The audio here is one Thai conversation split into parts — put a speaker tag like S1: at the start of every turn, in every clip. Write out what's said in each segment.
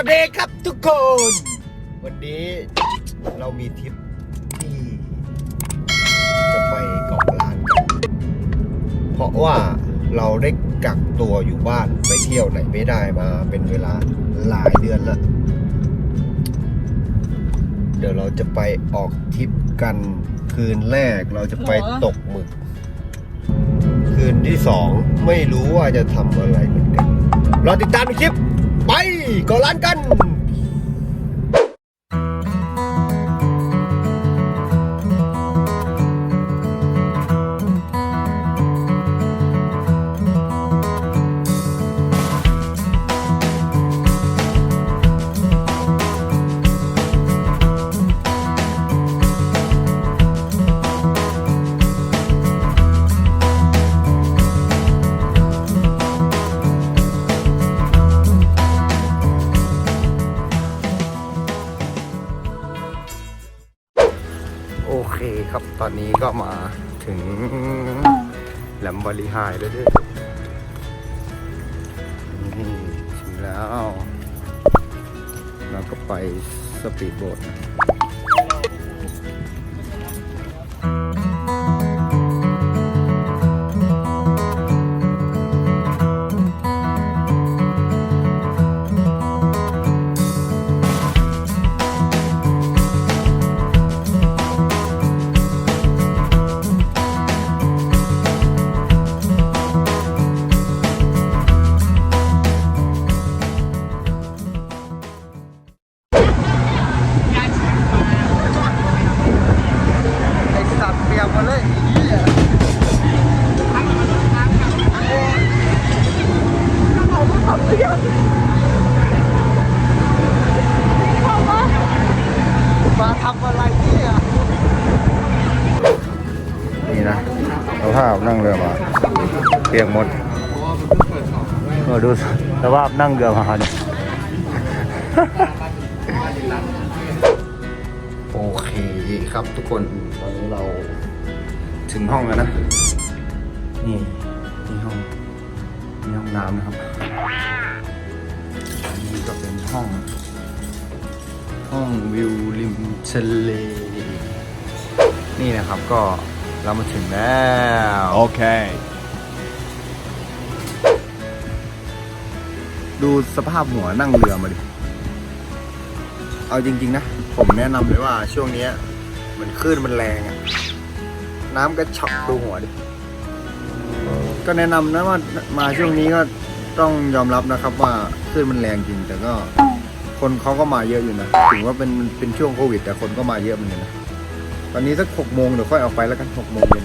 S1: วัสดีครับทุกคน วันนี้เรามีทริปที่จะไปเกาะล้านกันเพราะว่าเราได้กักตัวอยู่บ้านไปเที่ยวไหนไม่ได้มาเป็นเวลาหลายเดือนแล้วเดี๋ยวเราจะไปออกทริปกันคืนแรกเราจะไปตกหมึก คืนที่สองไม่รู้ว่าจะทำอะไรเหมือนกันรอติดตามในคลิป ก่อนร้านกัน ตอนนี้ก็มาถึงแหลมบริหายแล้วด้วยนี่ถึงแล้ว เราก็ไปสปีดโบ๊ท มาทำอะไรเนี่ย นี่นะสภาพนั่งเรือมาเปียกหมดเออดูสภาพนั่งเรือมาเนี่ยโอเคครับทุกคนตอนนี้เราถึงห้องแล้วนะ นี่นี่ห้องนี่ห้องน้ำนะครับ ห้อง ห้องวิวริมทะเล นี่นะครับก็เรามาถึงแล้ว
S2: Okay.
S1: ดูสภาพหัวนั่งเรือมาดิ เอาจริง ๆ นะ ผมแนะนำเลยว่าช่วงเนี้ยเหมันคลื่นมันแรงอะน้ำก็ช็อกดูหัวดิ ก็แนะนำนะว่ามาช่วงนี้ก็ ต้องยอมรับนะครับว่าคลื่นมันแรงจริง แต่ก็คนเขาก็มาเยอะอยู่นะถึงว่าเป็นเป็นช่วงโควิด แต่คนก็มาเยอะเหมือนกันนะตอนนี้สักหกโมงเดี๋ยวค่อยออกไปแล้วกันหกโมงเย็น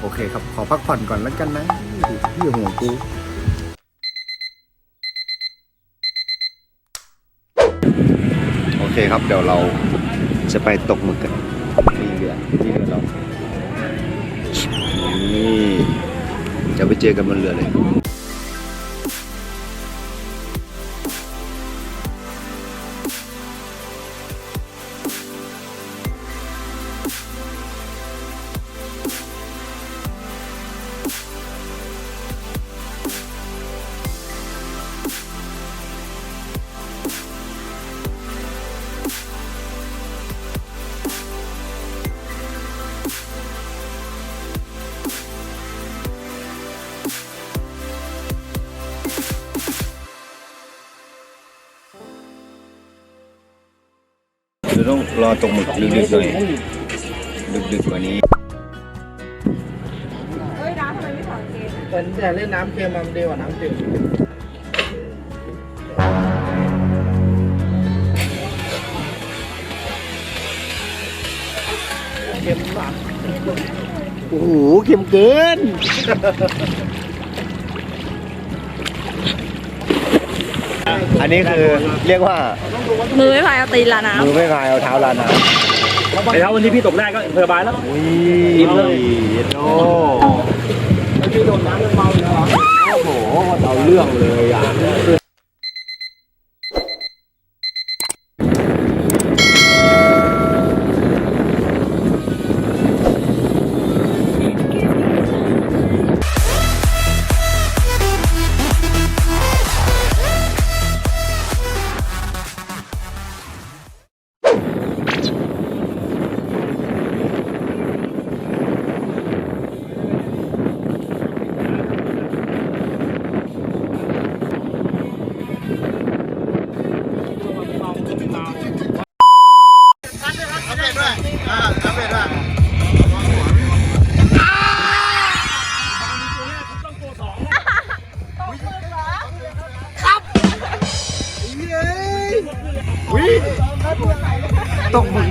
S1: โอเคครับ ขอพักผ่อนก่อนแล้วกันนะพี่หัวกูโอเคครับเดี๋ยวเราจะไปตกหมึกกันนี่เรือนี่เรือเรานี่จะไปเจอกันบนเรือเลย เดี๋ยวต้องรอตกหมึกดึกๆหน่อยดึกๆกว่านี้
S3: แต่แต่เล่นน้ำเค็มมันดีกว่าน้ำจืดเค็มมาก
S1: โอ้โหเค็มเกิน อันนี้คือเรียกว่า
S4: มือไม่พายเอาตีนละน้
S1: มือไม่พายเอาเท้าลาน้
S3: ไอ้เท้าวันนี้พี่ตกแรกก็สบายแล้วำ
S1: อุ้ยโอ้
S3: พี่โดนน้ำเมาเลยเหรอ
S1: โหเอาเรื่องเลยอะ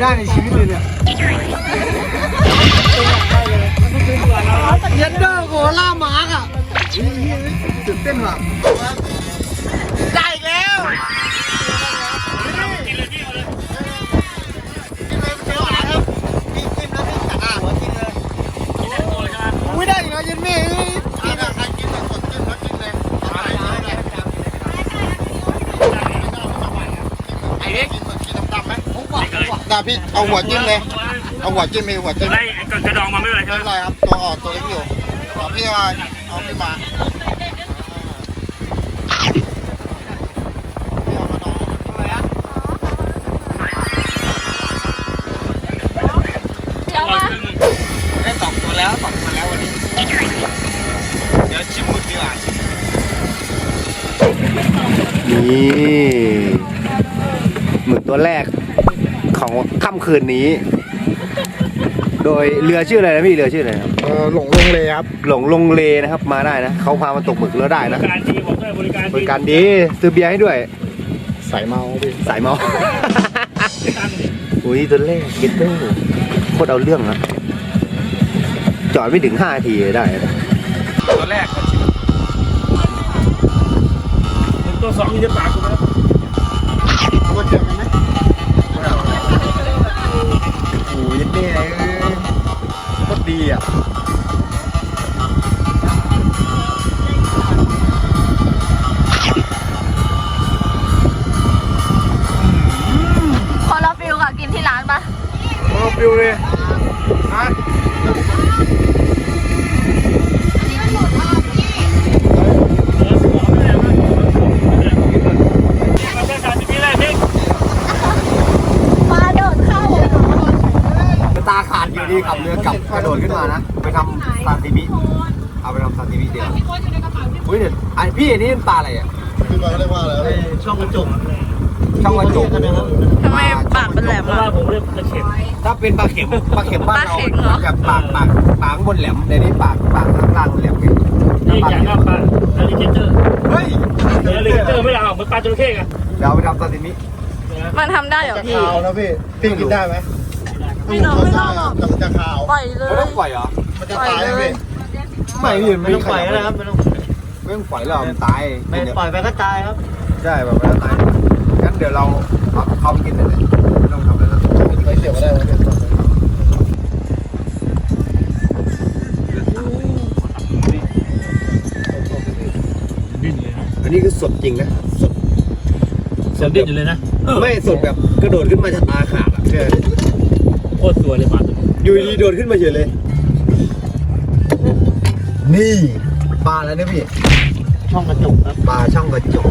S1: ได้ในชีวิตเลยเนี่ยเย็นเดอร์โคล่ามาร์กอะตื่นเต้นว่ะได้อีกแล้วไม่ได้อีกแล้วยันแม่เอ้ยกินอะใครกินอะสดจิ้มแล้วกินเลยไอ้เล็กกินกินดำๆไหมผมว่าดาพี่เอาหัวจิ้มเลย เอาหัวจิ้มมีหัวจิ้ม
S2: ไล่กระดองมาไม่เป็นไรใช่
S1: ไม่
S2: ไหม
S1: เป็นไรครับตัวอ่อนตัวเล็กอยู่ขอพี่มาเอาพี่มาพี่เอามาน้องอะไรอะ
S4: เดี๋ยวมา
S1: ได้สองตัวแล้วสองตัวแล้ววันนี้ เดี๋ยวชิมหมึกดีกว่า นี่ หมึกตัวแรกของค่ำคืนนี้ โดยเรือชื่ออะไรนะพี่เรือชื่ออะไรครับ
S3: เออหลงลงเลยครับ
S1: หลงลงเลนะครับมาได้นะเขาพามาตกหมึกแล้วได้นะ
S2: การดีผมด้วยบริการ
S1: บริการดีซื้อเบียร์ให้ด้วย
S3: ใส่เมาพี่
S1: สายเมา
S2: ตั้งดิ
S1: อุ้ยตัวเลขเก็ตโต้โคตรเอาเรื่องนะจอดไม่ถึง5นาทีได้นะ
S2: ตัวแรกตัวสองมีจะปากกูา
S1: ขาดอยู่ดีขับเรือกลับกระโดดขึ้นมานะ ไปทำซาซิมิเอาไปทำซาซิมิเดียวอุ้ยเดี๋ยวไอพี่อันนี้เป็นปลาอะไรอะ
S3: คือเขาเรียกว่าอะไรช่องกระจก
S1: ช่องกระจก
S4: ทำไมปากเป็นแหลม
S2: เพราะ
S4: ล่ะ
S2: ว่าผมเรียกตะเข็บ
S1: ถ้าเป็นปลาเข็มปลาเข็มบ้านเรา
S4: ปลาเข็มเหรอ
S1: แบบปากปากปากข้างบนแหลมในนี้ปากปากข้างล่างแหลมไง
S2: นี่อย่างหน้าปลาอันนี้เจเจอร์
S1: เฮ้ย
S2: เนื้อลิเจอร์ไม่ได้เอาเหมือนปลาจระเข้ไง
S1: เดี๋ยวเอาไปทำซาซิมิ
S4: มันทำได้เหรอ
S3: จะ
S4: พี่
S3: ขาวนะพี่พี่กินได้ไหม
S4: ไม่ต้องไม่ต้องหรอก
S3: จะจะขาว
S4: ปล่อยเล
S1: ไม่
S4: ย
S1: ต้องปล่อยเหรอ
S3: มันจะตายไหมพี่
S1: ไม่พี่
S3: ไม่ต้องปล่อยนะครับไม่ต้อง
S1: ไม่ต้องปล่อยหรอกมันตาย
S3: ไม่ปล่อยไปก็ตายครับ
S1: ใช่แบบมันตายงั้นเดี๋ยวเราเอาเขาไปกินเลยไม่ต้องทำอะไรแล้ว
S3: ไปเสียบก็ได้ไหมพี่
S2: ดิ้นเลยนะ
S1: อันนี้คือสดจริงนะสด
S2: เสียดิ้นอยู่เลยนะ
S1: ไม่สดแบบกระโดดขึ้นมาจากตาขาดอะเนี่ย
S2: โคตรสวยเลยปลาตัวนี้
S1: อยู่ดีๆโดดขึ้นมาเฉยเลย นี่ปลาแล้วเนี่ยพี่
S3: ช่องกระจกครับ
S1: ปลาช่องกระจก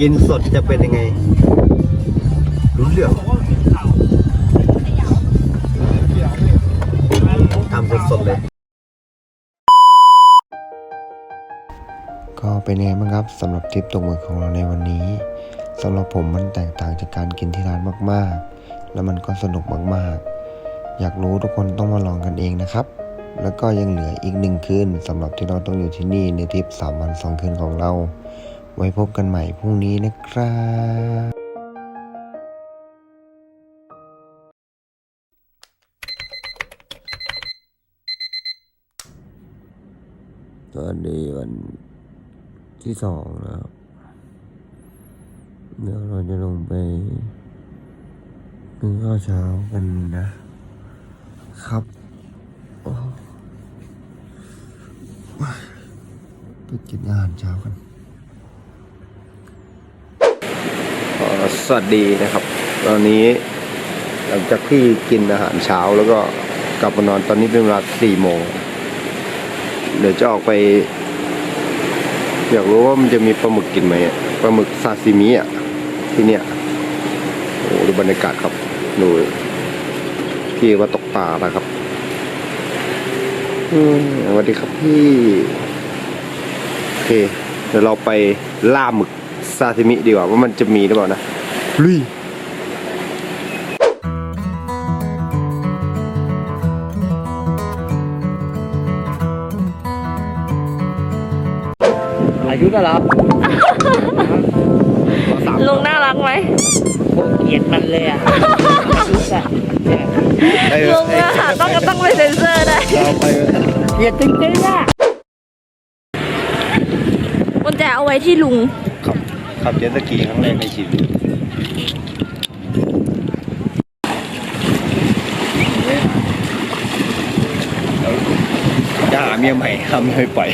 S1: กินสดจะเป็นยังไง รู้เรื่องทำสดๆเลย ก็เป็นไงบ้างครับสำหรับทริปตกหมึกของเราในวันนี้สำหรับผมมันแตกต่างจากการกินที่ร้านมากๆ แล้วมันก็สนุกมากๆ อยากรู้ทุกคนต้องมาลองกันเองนะครับ แล้วก็ยังเหลืออีกหนึ่งคืนสำหรับที่เราต้องอยู่ที่นี่ในทริป3วัน2คืนของเรา ไว้พบกันใหม่พรุ่งนี้นะครับสวัสดีวันที่สองนะครับเดี๋ยวเราจะลงไป กินข้าวเช้ากันนะ ครับไปกินอาหารเช้ากันสวัสดีนะครับ ตอนนี้หลังจากที่กินอาหารเช้าแล้วก็กลับมานอนตอนนี้เป็นเวลาสี่โมง เดี๋ยวจะออกไป อยากรู้ว่ามันจะมีปลาหมึกกินไหมปลาหมึกซาซิมิอะที่เนี่ยโอ้ดูบรรยากาศครับ ดูพี่ว่าตกปลาแล้วครับอืมสวัสดีครับพี่โอเค เดี๋ยวเราไปล่าหมึกซาซิมิดีกว่าว่ามันจะมีหรือเปล่านะลุย
S3: อายุเท่าไหร่ครับ
S4: ลุงน่ารักไหม
S3: โคตร เกลียดมันเลยอะรู้สึก
S1: เออ
S4: ลุงอะค่ะต้องต้องไปเซ็นเซอร์ได้
S1: เราไป
S3: เกลียดจริงๆอะ
S4: กุญแจเอาไว้ที่ลุง
S1: ขับขับเจ็ตสกีครั้งแรกในชีวิตจะหาเมียใหม่ทำเลยปล่อย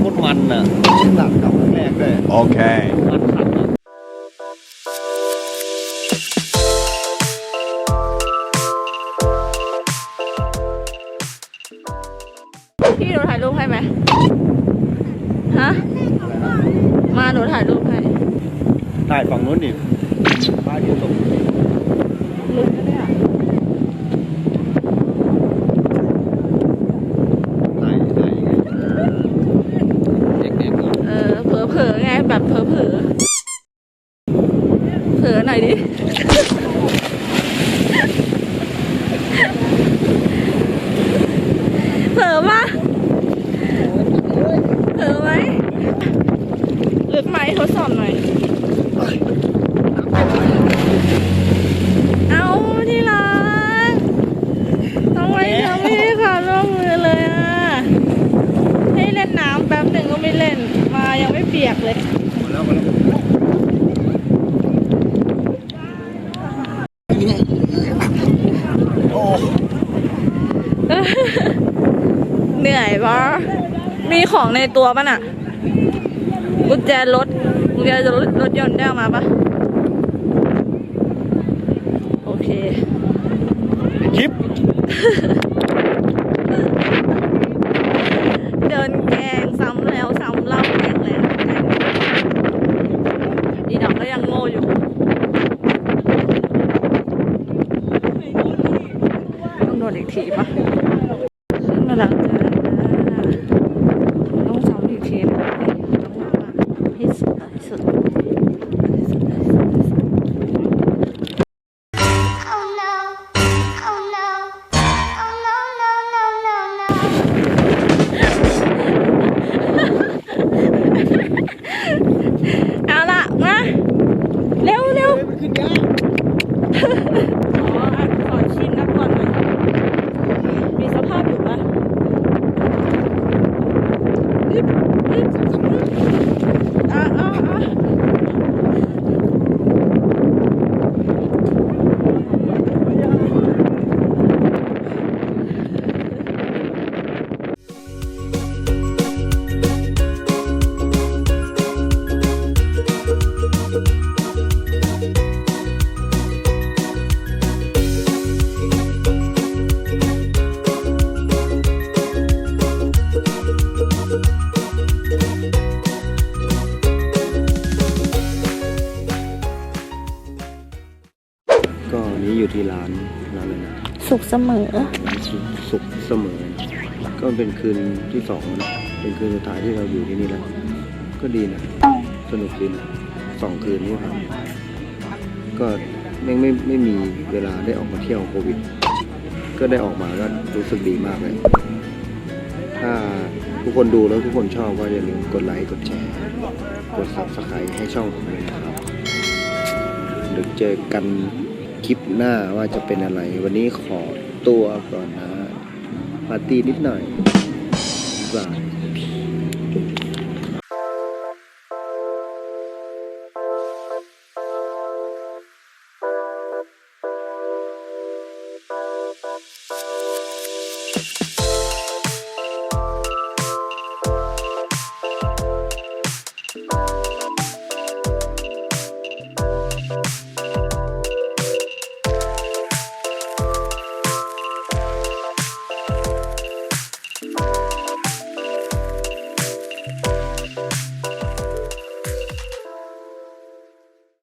S1: โคตรโคตรมันอะหลับขับครั้งแรกด้วยโอเค
S2: มันขัดนะ
S4: พี่หนูถ่ายรูปให้ไหมฮะ มาหนูถ่ายรูปให้
S1: ถ่ายฝั่งนู้นดิบ้านอยู่ตรง
S4: ลึกนะเนี่ย
S1: ถ่ายถ่ายยังไงเด็กๆก่อน
S4: เออเผลอเผลอๆไง แบบเผลอเผลอเผลอหน่อยดิ เผลอปะเผลอไหมลึกไหมทดสอบหน่อย เอาที่รักทำไมทำไม่ได้ข่าวร่วมมือเลยอะ ให้เล่นน้ำแป๊บหนึ่งก็ไม่เล่น มายังไม่เปียกเลย
S1: หมดแล้วหมดแล้วโอ้
S4: เหนื่อยปะมีของในตัวป่ะน่ะกุญแจรถกุญแจรถรถยนต์ได้เอามาปะโอเค
S1: คลิป
S4: เสมอ
S1: ร้าน
S4: สุ
S1: ขเสมอ ก็เป็นคืนที่สองแล้วนะ เป็นคืนสุดท้ายที่เราอยู่ที่นี่แล้ว ก็ดีนะ สนุกดีนะสองคืนนี้ครับ ก็ไม่ไม่ไม่มีเวลาได้ออกมาเที่ยวโควิด ก็ได้ออกมาก็รู้สึกดีมากเลย ถ้าทุกคนดูแล้วทุกคนชอบก็อย่าลืมกดไลค์ กดแชร์ กด subscribe ให้ช่องผมด้วยนะครับเดี๋ยวเจอกัน คลิปหน้าว่าจะเป็นอะไร วันนี้ขอตัวก่อนนะปาร์ตี้นิดหน่อย